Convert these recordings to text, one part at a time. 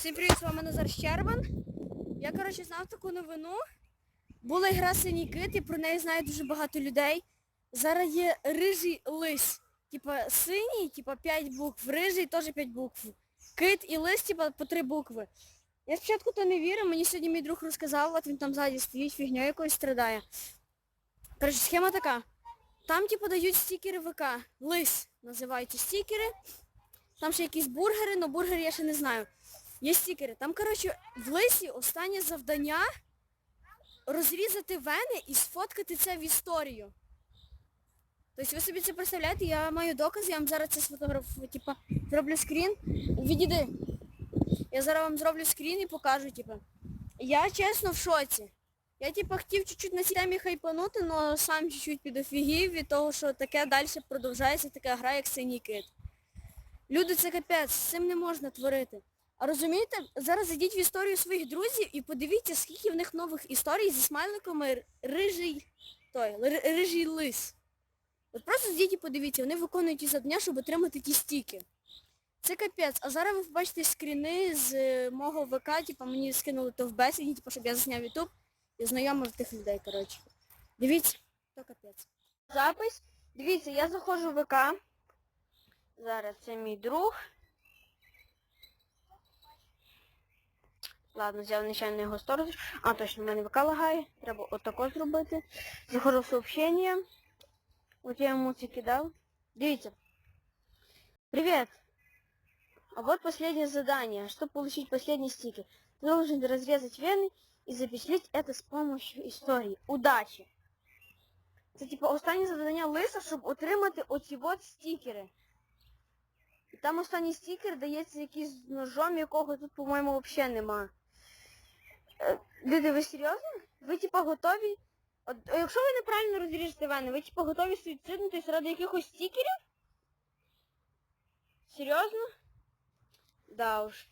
Всім привіт, з вами Назар Щербан. Я, коротше, знав таку новину. Була гра Синій кит, і про неї знає дуже багато людей. Зараз є рижий лис. Типа синій, типа 5 букв, рижий теж 5 букв. Кит і лис, типа по 3 букви. Я спочатку то не вірив, мені сьогодні мій друг розказав, от він там ззаді стоїть, фігньою якоюсь страдає. Коротше, схема така. Там, типу, дають стікери ВК. Лис називаються стікери. Там ще якісь бургери, але бургери я ще не знаю. Є стікери. Там, коротше, в лисі останнє завдання розрізати вени і сфоткати це в історію. Тобто ви собі це представляєте, я маю доказ, я вам зараз це сфотографую, типа, зроблю скрін. Відійди. Я зараз вам зроблю скрін і покажу, типа. Я чесно в шоці. Я типа хотів чуть-чуть на цій темі хайпанути, але сам чуть-чуть підофігів від того, що таке далі продовжається така гра, як синій кит. Люди, це капець, з цим не можна творити. А розумієте, зараз зайдіть в історію своїх друзів і подивіться, скільки в них нових історій зі смайликами рижий той, рижий лис. От просто зайдіть і подивіться, вони виконують ті завдання, щоб отримати ті стіки. Це капець. А зараз ви побачите скріни з е, мого ВК, типу мені скинули то в бесіді, типу, щоб я засняв Ютуб і знайомив тих людей, коротше. Дивіться, то капець. Запис. Дивіться, я заходжу в ВК. Зараз це мій друг. Ладно, взяв нечайно його сторону. А, точно, в мене ВК лагає. Треба отако зробити. Заходжу в сообщення. От я йому це кидав. Дивіться. Привет. А вот последнее задание. Чтобы получить последний стикер, ты должен разрезать вены и запечатлеть это с помощью истории. Удачи! Це типу останнє завдання лиса, щоб отримати оці от стікери. І там останній стікер дається якийсь з ножом, якого тут, по-моєму, взагалі нема. Люди, ви серйозно? Ви типа готові? От, якщо ви неправильно розріжете вени, ви типа готові суїциднутись ради якихось стікерів? Серйозно? Да уж.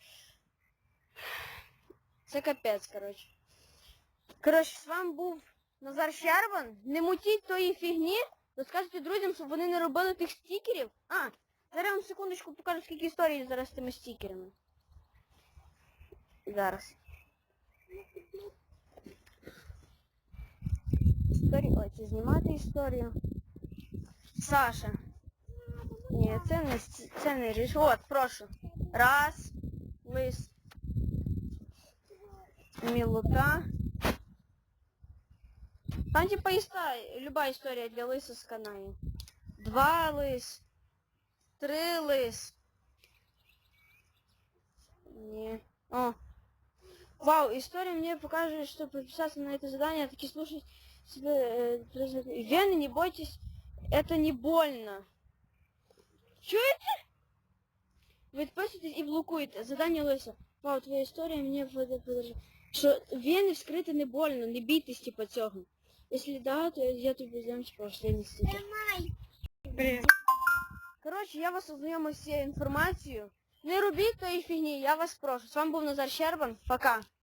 Це капець, коротше. Коротше, з вами був Назар Щербан. Не мутіть тої фігні. Розкажете друзям, щоб вони не робили тих стікерів. А, зараз вам секундочку покажу, скільки історій зараз з тими стікерами. Зараз. Історію. Ой, це знімати історію. Саша. Ні, це не с- це не ріж. От, прошу. Раз. Лис. Мілота. Там типа історія, люба історія для лиса сканає. Два лис. Три лис. Не. О. Вау, история мне покажет, что подписаться на это задание, таки слушать себе... э, производ- Вены, не бойтесь, это не больно. Чуете? Ви підписуєтесь і блокуєте. Задання Лиса. Вау, твоя історія мені буде подержи. Що вени вскрити не больно, не бійтесь типа цього. Якщо да, то я тобі дам типа останній стикер. Привіт. Коротше, я вас ознайомив з цією інформацією. Не робіть тої фігні, я вас прошу. З вами був Назар Щербан. Пока.